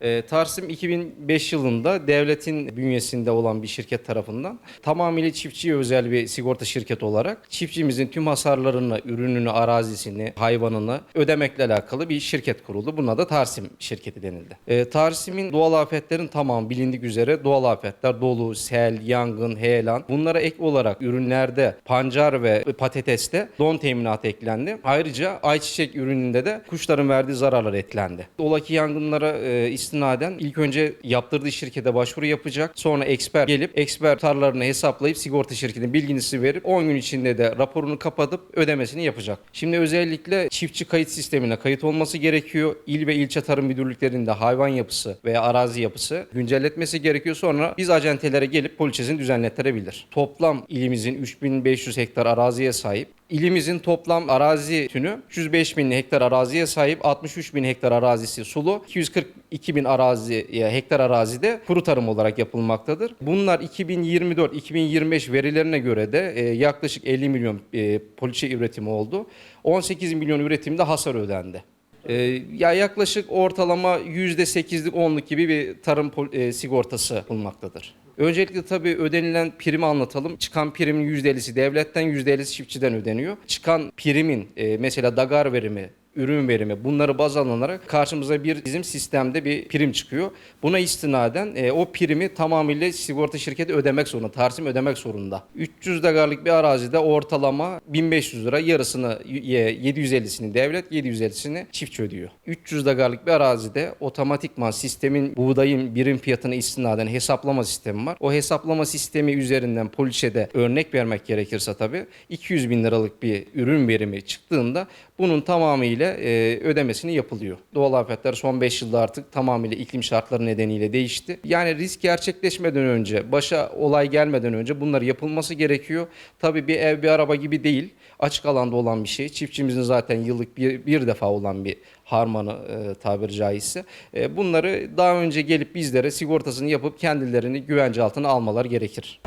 E, Tarsim 2005 yılında devletin bünyesinde olan bir şirket tarafından tamamıyla çiftçiye özel bir sigorta şirketi olarak çiftçimizin tüm hasarlarını, ürününü, arazisini, hayvanını ödemekle alakalı bir şirket kuruldu. Buna da Tarsim şirketi denildi. E, Tarsim'in doğal afetlerin tamamı bilindik üzere doğal afetler dolu, sel, yangın, heyelan. Bunlara ek olarak ürünlerde pancar ve patateste don teminatı eklendi. Ayrıca ayçiçek ürününde de kuşların verdiği zararlar eklendi. Olaki yangınlara e, istinaden ilk önce yaptırdığı şirkete başvuru yapacak. Sonra eksper gelip eksper tarlarını hesaplayıp sigorta şirketine bilgisini verip 10 gün içinde de raporunu kapatıp ödemesini yapacak. Şimdi özellikle çiftçi kayıt sistemine kayıt olması gerekiyor. İl ve ilçe tarım müdürlüklerinde hayvan yapısı veya arazi yapısı güncelletmesi gerekiyor. Sonra biz acentelere gelip poliçesini düzenlettirebilir. Toplam ilimizin 3500 hektar araziye sahip İlimizin toplam arazi tünü 105 bin hektar araziye sahip 63 bin hektar arazisi sulu 242 bin arazi e, hektar arazide kuru tarım olarak yapılmaktadır. Bunlar 2024-2025 verilerine göre de e, yaklaşık 50 milyon e, poliçe üretimi oldu. 18 milyon üretimde hasar ödendi. E, ya yaklaşık ortalama %8'lik 10'luk gibi bir tarım e, sigortası yapılmaktadır. Öncelikle tabii ödenilen primi anlatalım. Çıkan primin %50'si devletten, %50'si çiftçiden ödeniyor. Çıkan primin e, mesela dagar verimi, ürün verimi bunları baz alınarak karşımıza bir bizim sistemde bir prim çıkıyor. Buna istinaden e, o primi tamamıyla sigorta şirketi ödemek zorunda, Tarsim ödemek zorunda. 300 dagarlık bir arazide ortalama 1500 lira yarısını y- 750'sini devlet, 750'sini çiftçi ödüyor. 300 dagarlık bir arazide otomatikman sistemin buğdayın birim fiyatına istinaden hesaplama sistemi var. O hesaplama sistemi üzerinden poliçede örnek vermek gerekirse tabii 200 bin liralık bir ürün verimi çıktığında bunun tamamıyla e, ödemesini yapılıyor. Doğal afetler son 5 yılda artık tamamıyla iklim şartları nedeniyle değişti. Yani risk gerçekleşmeden önce, başa olay gelmeden önce bunlar yapılması gerekiyor. Tabii bir ev bir araba gibi değil. Açık alanda olan bir şey. Çiftçimizin zaten yıllık bir, bir defa olan bir harmanı e, tabiri caizse. E, bunları daha önce gelip bizlere sigortasını yapıp kendilerini güvence altına almalar gerekir.